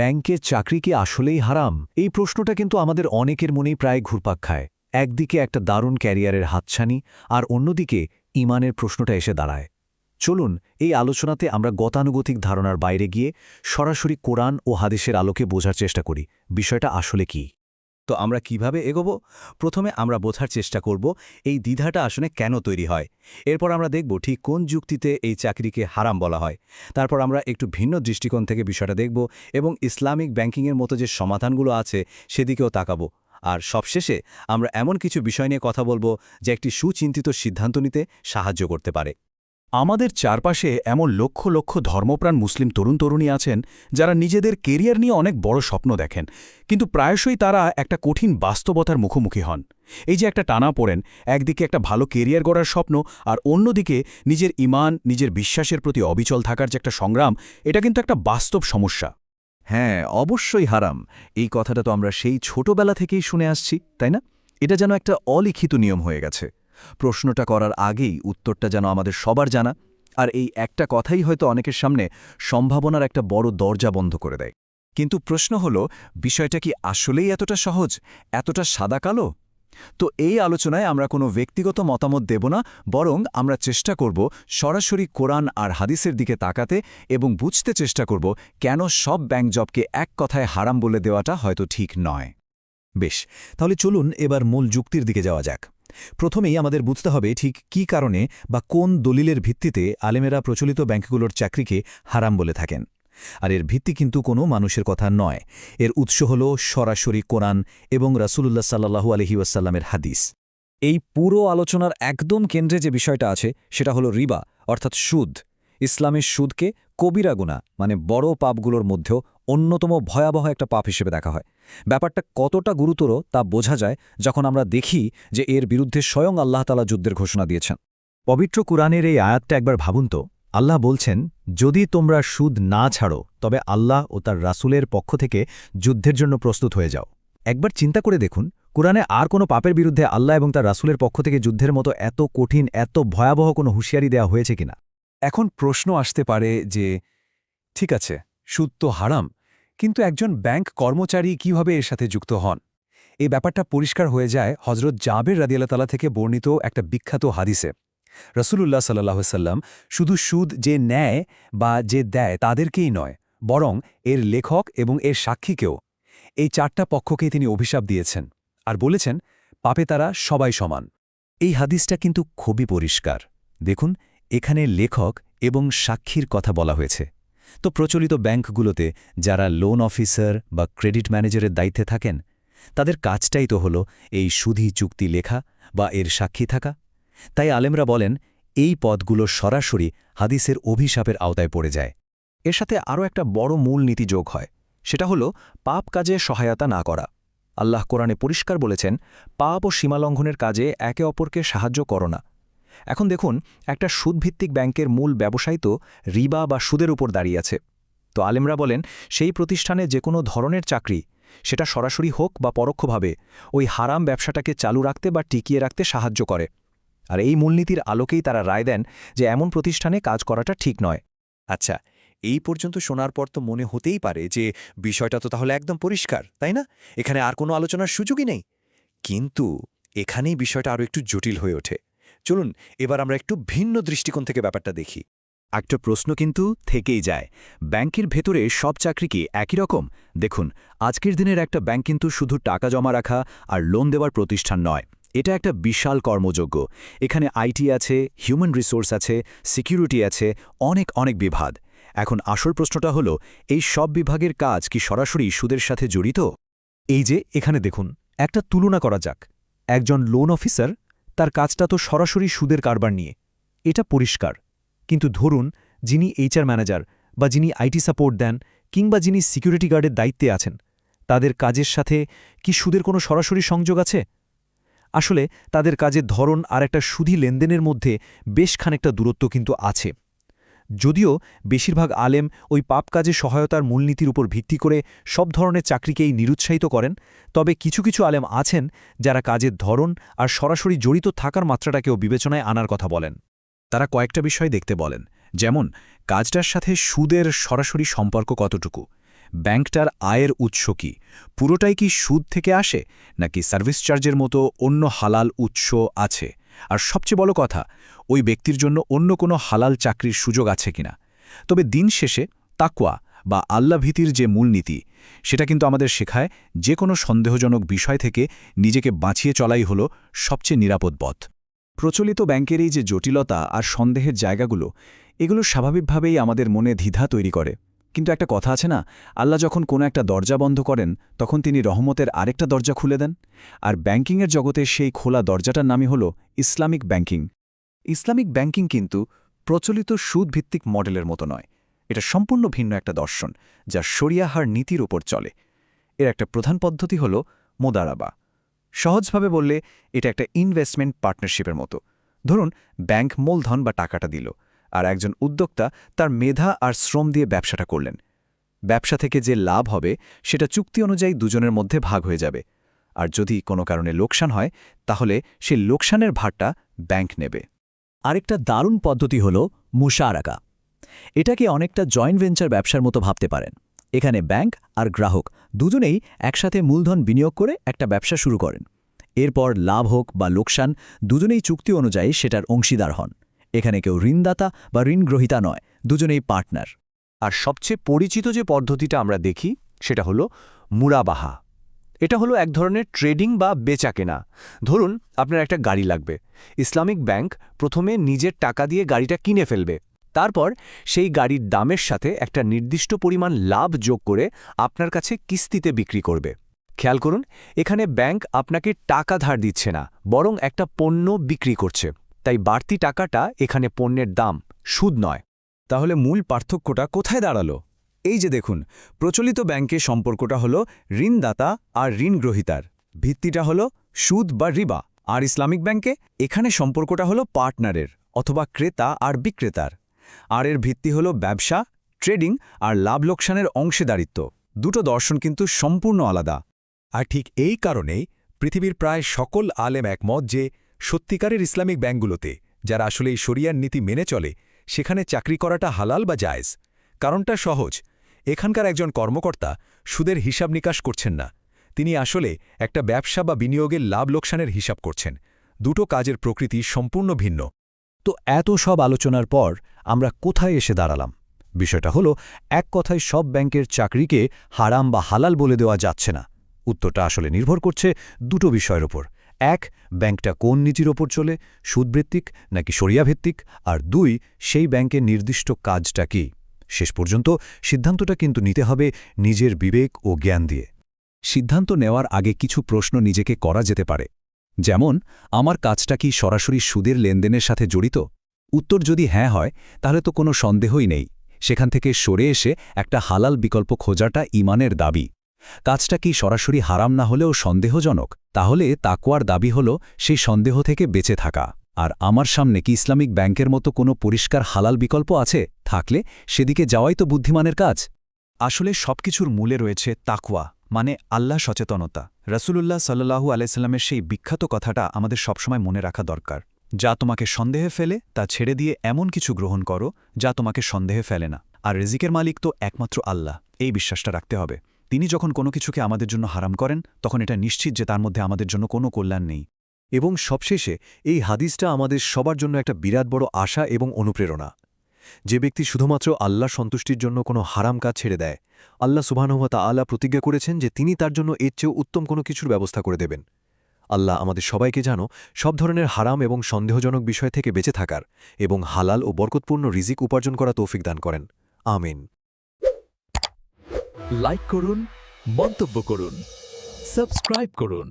ব্যাংকের চাকরি কি আসলেই হারাম? এই প্রশ্নটা কিন্তু আমাদের অনেকের মনেই প্রায় ঘুরপাক খায়। একদিকে একটা দারুণ ক্যারিয়ারের হাতছানি, আর অন্যদিকে ইমানের প্রশ্নটা এসে দাঁড়ায়। চলুন, এই আলোচনাতে আমরা গতানুগতিক ধারণার বাইরে গিয়ে সরাসরি কোরআন ও হাদিসের আলোকে বোঝার চেষ্টা করি। বিষয়টা আসলে কি? তো আমরা কীভাবে এগোব? প্রথমে আমরা বোঝার চেষ্টা করব এই দ্বিধাটা আসলে কেন তৈরি হয়। এরপর আমরা দেখব ঠিক কোন যুক্তিতে এই চাকরিকে হারাম বলা হয়। তারপর আমরা একটু ভিন্ন দৃষ্টিকোণ থেকে বিষয়টা দেখব এবং ইসলামিক ব্যাংকিংয়ের মতো যে সমাধানগুলো আছে সেদিকেও তাকাবো। আর সবশেষে আমরা এমন কিছু বিষয় নিয়ে কথা বলব যা একটি সুচিন্তিত সিদ্ধান্ত নিতে সাহায্য করতে পারে। আমাদের চারপাশে এমন লক্ষ লক্ষ ধর্মপ্রাণ মুসলিম তরুণ তরুণী আছেন যারা নিজেদের কেরিয়ার নিয়ে অনেক বড় স্বপ্ন দেখেন, কিন্তু প্রায়শই তারা একটা কঠিন বাস্তবতার মুখোমুখি হন। এই যে একটা টানা পড়েন, একদিকে একটা ভালো কেরিয়ার গড়ার স্বপ্ন আর অন্যদিকে নিজের ইমান, নিজের বিশ্বাসের প্রতি অবিচল থাকার যে একটা সংগ্রাম, এটা কিন্তু একটা বাস্তব সমস্যা। হ্যাঁ অবশ্যই হারাম। এই কথাটা তো আমরা সেই ছোটবেলা থেকেই শুনে আসছি, তাই না? এটা যেন একটা অলিখিত নিয়ম হয়ে গেছে। প্রশ্নটা করার আগেই উত্তরটা যেন আমাদের সবার জানা, আর এই একটা কথাই হয়তো অনেকের সামনে সম্ভাবনার একটা বড় দরজা বন্ধ করে দেয়। কিন্তু প্রশ্ন হল, বিষয়টা কি আসলেই এতটা সহজ? এতটা সাদা কালো? তো এই আলোচনায় আমরা কোনো ব্যক্তিগত মতামত দেব না, বরং আমরা চেষ্টা করব সরাসরি কোরআন আর হাদিসের দিকে তাকাতে এবং বুঝতে চেষ্টা করব কেন সব ব্যাংক জবকে এক কথায় হারাম বলে দেওয়াটা হয়তো ঠিক নয়। বেশ, তাহলে চলুন এবার মূল যুক্তির দিকে যাওয়া যাক। প্রথমেই আমাদের বুঝতে হবে ঠিক কি কারণে বা কোন দলিলের ভিত্তিতে আলেমেরা প্রচলিত ব্যাংকগুলোর চাকরিকে হারাম বলে থাকেন। আর এর ভিত্তি কিন্তু কোনো মানুষের কথা নয়। এর উৎস হল সরাসরি কোরআন এবং রাসুলুল্লাহ সাল্লাহু আলহি ওয়াসাল্লামের হাদিস। এই পুরো আলোচনার একদম কেন্দ্রে যে বিষয়টা আছে, সেটা হলো রিবা, অর্থাৎ সুদ। ইসলামের সুদকে কবিরা গুণা মানে বড় পাপগুলোর মধ্যেও অন্যতম ভয়াবহ একটা পাপ হিসেবে দেখা হয়। ব্যাপারটা কতটা গুরুতর তা বোঝা যায় যখন আমরা দেখি যে এর বিরুদ্ধে স্বয়ং আল্লাহ তালা যুদ্ধের ঘোষণা দিয়েছেন। পবিত্র কুরআনের এই আয়াতটা একবার ভাবুন তো। আল্লাহ বলছেন, যদি তোমরা সুদ না ছাড়ো, তবে আল্লাহ ও তার রাসূলের পক্ষ থেকে যুদ্ধের জন্য প্রস্তুত হয়ে যাও। একবার চিন্তা করে দেখুন, কুরআনে আর কোনো পাপের বিরুদ্ধে আল্লাহ এবং তার রাসূলের পক্ষ থেকে যুদ্ধের মতো এত কঠিন, এত ভয়াবহ কোনো হুঁশিয়ারি দেয়া হয়েছে কিনা। এখন প্রশ্ন আসতে পারে যে, ঠিক আছে, সুদ তো হারাম, কিন্তু একজন ব্যাংক কর্মচারী কীভাবে এর সাথে যুক্ত হন? এই ব্যাপারটা পরিষ্কার হয়ে যায় হজরত জাবের রাদিয়াল্লাতালা থেকে বর্ণিত একটা বিখ্যাত হাদিসে। রসুলুল্লাহ সাল্লাম শুধু সুদ যে নেয় বা যে দেয় তাদেরকেই নয়, বরং এর লেখক এবং এর সাক্ষীকেও। এই চারটা পক্ষকেই তিনি অভিশাপ দিয়েছেন আর বলেছেন, পাপে তারা সবাই সমান। এই হাদিসটা কিন্তু খুবই পরিষ্কার। দেখুন এখানে লেখক এবং সাক্ষীর কথা বলা হয়েছে। তো প্রচলিত ব্যাংকগুলোতে যারা লোন অফিসার বা ক্রেডিট ম্যানেজারের দায়িত্বে থাকেন, তাদের কাজটাই তো হল এই সুধি চুক্তি লেখা বা এর সাক্ষী থাকা। তাই আলেমরা বলেন, এই পদগুলো সরাসরি হাদিসের অভিশাপের আওতায় পড়ে যায়। এর সাথে আরও একটা বড় মূল নীতি যোগ হয়, সেটা হল পাপ কাজে সহায়তা না করা। আল্লাহ কোরআনে পরিষ্কার বলেছেন, পাপ ও সীমালঙ্ঘনের কাজে একে অপরকে সাহায্য করো না। এখন দেখুন, একটা সুদভিত্তিক ব্যাংকের মূল ব্যবসায়ী তো রিবা বা সুদের উপর দাঁড়িয়ে আছে। তো আলেমরা বলেন, সেই প্রতিষ্ঠানে যে কোনো ধরনের চাকরি, সেটা সরাসরি হোক বা পরোক্ষভাবে, ওই হারাম ব্যবসাটাকে চালু রাখতে বা টিকিয়ে রাখতে সাহায্য করে। আর এই মূলনীতির আলোকেই তারা রায় দেন যে এমন প্রতিষ্ঠানে কাজ করাটা ঠিক নয়। আচ্ছা এই পর্যন্ত শোনার পর তো মনে হতেই পারে যে বিষয়টা তো তাহলে একদম পরিষ্কার, তাই না? এখানে আর কোনো আলোচনার সুযোগই নেই। কিন্তু এখানেই বিষয়টা আরও একটু জটিল হয়ে ওঠে। চলুন, এবার আমরা একটু ভিন্ন দৃষ্টিকোণ থেকে ব্যাপারটা দেখি। একটা প্রশ্ন কিন্তু থেকেই যায়। ব্যাংকের ভেতরে সব চাকরি কি একই রকম? দেখুন, আজকের দিনের একটা ব্যাংক কিন্তু শুধু টাকা জমা রাখা আর লোন দেওয়ার প্রতিষ্ঠান নয়। এটা একটা বিশাল কর্মযোগ্য। এখানে আইটি আছে, হিউম্যান রিসোর্স আছে, সিকিউরিটি আছে, অনেক অনেক বিভাগ। এখন আসল প্রশ্নটা হলো, এই সব বিভাগের কাজ কি সরাসরি সুদের সাথে জড়িত? এই যে, এখানে দেখুন, একটা তুলনা করা যাক। একজন লোন অফিসার তার কাজটা তো সরাসরি সুদের কারবার নিয়ে। এটা পরিষ্কার। কিন্তু ধরুন, যিনি এইচআর ম্যানেজার বা যিনি আইটি সাপোর্ট দেন কিংবা যিনি সিকিউরিটি গার্ডের দায়িত্বে আছেন, তাদের কাজের সাথে কি সুদের কোনো সরাসরি সংযোগ আছে? আসলে তাদের কাজের ধরন আর একটা সুধী লেনদেনের মধ্যে বেশ খানিকটা দূরত্ব কিন্তু আছে। যদিও বেশিরভাগ আলেম ওই পাপ কাজে সহায়তার মূলনীতির উপর ভিত্তি করে সব ধরনের চাকরিকেই নিরুৎসাহিত করেন, তবে কিছু কিছু আলেম আছেন যারা কাজের ধরন আর সরাসরি জড়িত থাকার মাত্রাটাকেও বিবেচনায় আনার কথা বলেন। তারা কয়েকটা বিষয় দেখতে বলেন, যেমন, কাজটার সাথে সুদের সরাসরি সম্পর্ক কতটুকু? ব্যাংকটার আয়ের উৎস কি? পুরোটাই কি সুদ থেকে আসে? নাকি সার্ভিস চার্জের মতো অন্য হালাল উৎস আছে? আর সবচেয়ে বড় কথা, ওই ব্যক্তির জন্য অন্য কোনো হালাল চাকরির সুযোগ আছে কিনা। তবে দিন শেষে তাকওয়া বা আল্লাভীতির যে মূলনীতি সেটা কিন্তু আমাদের শেখায় যে কোনো সন্দেহজনক বিষয় থেকে নিজেকে বাঁচিয়ে চলাই হল সবচেয়ে নিরাপদ পথ। প্রচলিত ব্যাংকের এই যে জটিলতা আর সন্দেহের জায়গাগুলো, এগুলো স্বাভাবিকভাবেই আমাদের মনে দ্বিধা তৈরি করে। কিন্তু একটা কথা আছে না, আল্লাহ যখন কোনো একটা দরজা বন্ধ করেন, তখন তিনি রহমতের আরেকটা দরজা খুলে দেন। আর ব্যাংকিংয়ের জগতে সেই খোলা দরজাটার নামই হল ইসলামিক ব্যাংকিং। ইসলামিক ব্যাংকিং কিন্তু প্রচলিত সুদভিত্তিক মডেলের মতো নয়। এটা সম্পূর্ণ ভিন্ন একটা দর্শন, যা শরিয়াহার নীতির উপর চলে। এর একটা প্রধান পদ্ধতি হল মোদারাবা। সহজভাবে বললে, এটা একটা ইনভেস্টমেন্ট পার্টনারশিপের মতো। ধরুন, ব্যাংক মূলধন বা টাকাটা দিল। আর একজন উদ্যোক্তা তার মেধা আর শ্রম দিয়ে ব্যবসাটা করলেন। ব্যবসা থেকে যে লাভ হবে, সেটা চুক্তি অনুযায়ী দুজনের মধ্যে ভাগ হয়ে যাবে। আর যদি কোনো কারণে লোকসান হয়, তাহলে সে লোকসানের ভারটা ব্যাংক নেবে। আরেকটা দারুণ পদ্ধতি হল মুশারাকা। এটাকে অনেকটা জয়েন্ট ভেঞ্চার ব্যবসার মতো ভাবতে পারেন। এখানে ব্যাংক আর গ্রাহক দুজনেই একসাথে মূলধন বিনিয়োগ করে একটা ব্যবসা শুরু করেন। এরপর লাভ হোক বা লোকসান, দুজনেই চুক্তি অনুযায়ী সেটার অংশীদার হন। এখানে কেউ ঋণদাতা বা ঋণগ্রহীতা নয়, দুজনেই পার্টনার। আর সবচেয়ে পরিচিত যে পদ্ধতিটা আমরা দেখি, সেটা হলো মুরাবাহা এটা হলো এক ধরনের ট্রেডিং বা বেচা কেনা ধরুন, আপনার একটা গাড়ি লাগবে। ইসলামিক ব্যাংক প্রথমে নিজের টাকা দিয়ে গাড়িটা কিনে ফেলবে। তারপর সেই গাড়ির দামের সাথে একটা নির্দিষ্ট পরিমাণ লাভ যোগ করে আপনার কাছে কিস্তিতে বিক্রি করবে। খেয়াল করুন, এখানে ব্যাংক আপনাকে টাকা ধার দিচ্ছে না, বরং একটা পণ্য বিক্রি করছে। তাই বাড়তি টাকাটা এখানে পণ্যের দাম, সুদ নয়। তাহলে মূল পার্থক্যটা কোথায় দাঁড়াল? এই যে দেখুন, প্রচলিত ব্যাংকে সম্পর্কটা হল ঋণদাতা আর ঋণগ্রহীতার। ভিত্তিটা হল সুদ বা রিবা। আর ইসলামিক ব্যাংকে এখানে সম্পর্কটা হল পার্টনারের অথবা ক্রেতা আর বিক্রেতার। আর এর ভিত্তি হল ব্যবসা, ট্রেডিং আর লাভ লোকসানের অংশীদারিত্ব। দুটো দর্শন কিন্তু সম্পূর্ণ আলাদা। আর ঠিক এই কারণেই পৃথিবীর প্রায় সকল আলেম একমত যে সত্যিকারের ইসলামিক ব্যাংকগুলোতে, যারা আসলে এই শরিয়ার নীতি মেনে চলে, সেখানে চাকরি করাটা হালাল বা জায়েজ? কারণটা সহজ। এখানকার একজন কর্মকর্তা সুদের হিসাব নিকাশ করছেন না। তিনি আসলে একটা ব্যবসা বা বিনিয়োগের লাভ লোকসানের হিসাব করছেন। দুটো কাজের প্রকৃতি সম্পূর্ণ ভিন্ন। তো এত সব আলোচনার পর আমরা কোথায় এসে দাঁড়ালাম? বিষয়টা হলো, এক কথায় সব ব্যাংকের চাকরিকে হারাম বা হালাল বলে দেওয়া যাচ্ছে না। উত্তরটা আসলে নির্ভর করছে দুটো বিষয়ের ওপর। এক, ব্যাংকটা কোন নীতির ওপর চলে, সুদভিত্তিক নাকি সরিয়াভিত্তিক আর দুই, সেই ব্যাংকের নির্দিষ্ট কাজটা কি? শেষ পর্যন্ত সিদ্ধান্তটা কিন্তু নিতে হবে নিজের বিবেক ও জ্ঞান দিয়ে। সিদ্ধান্ত নেওয়ার আগে কিছু প্রশ্ন নিজেকে করা যেতে পারে। যেমন, আমার কাজটা কি সরাসরি সুদের লেনদেনের সাথে জড়িত? উত্তর যদি হ্যাঁ হয়, তাহলে তো কোনো সন্দেহই নেই। সেখান থেকে সরে এসে একটা হালাল বিকল্প খোঁজাটা ইমানের দাবি। কাজটা কি সরাসরি হারাম না হলেও সন্দেহজনক? তাহলে তাকুয়ার দাবি হল, সেই সন্দেহ থেকে বেঁচে থাকা। আর আমার সামনে কি ইসলামিক ব্যাংকের মতো কোনো পরিষ্কার হালাল বিকল্প আছে? থাকলে সেদিকে যাওয়াই তো বুদ্ধিমানের কাজ। আসলে সবকিছুর মূলে রয়েছে তাকওয়া মানে আল্লাহ সচেতনতা। রসুলুল্লাহ সাল্লাহু আলাইস্লামের সেই বিখ্যাত কথাটা আমাদের সবসময় মনে রাখা দরকার। যা তোমাকে সন্দেহে ফেলে, তা ছেড়ে দিয়ে এমন কিছু গ্রহণ করো, যা তোমাকে সন্দেহে ফেলে না। আর রেজিকের মালিক তো একমাত্র আল্লাহ, এই বিশ্বাসটা রাখতে হবে। তিনি যখন কোনো কিছুকে আমাদের জন্য হারাম করেন, তখন এটা নিশ্চিত যে তার মধ্যে আমাদের জন্য কোনো কল্যাণ নেই। এবং সবশেষে, এই হাদিসটা আমাদের সবার জন্য একটা বিরাট বড় আশা এবং অনুপ্রেরণা। যে ব্যক্তি শুধুমাত্র আল্লাহ সন্তুষ্টির জন্য কোনো হারাম কাজ ছেড়ে দেয়, আল্লাহ সুবাহানুহতা আল্লাহ প্রতিজ্ঞা করেছেন যে তিনি তার জন্য এর চেয়েও উত্তম কোনো কিছুর ব্যবস্থা করে দেবেন। আল্লাহ আমাদের সবাইকে জানো সব ধরনের হারাম এবং সন্দেহজনক বিষয় থেকে বেঁচে থাকার এবং হালাল ও বরকতপূর্ণ রিজিক উপার্জন করা তৌফিক দান করেন। আমিন। লাইক করুন মন্তব্য করুন সাবস্ক্রাইব করুন।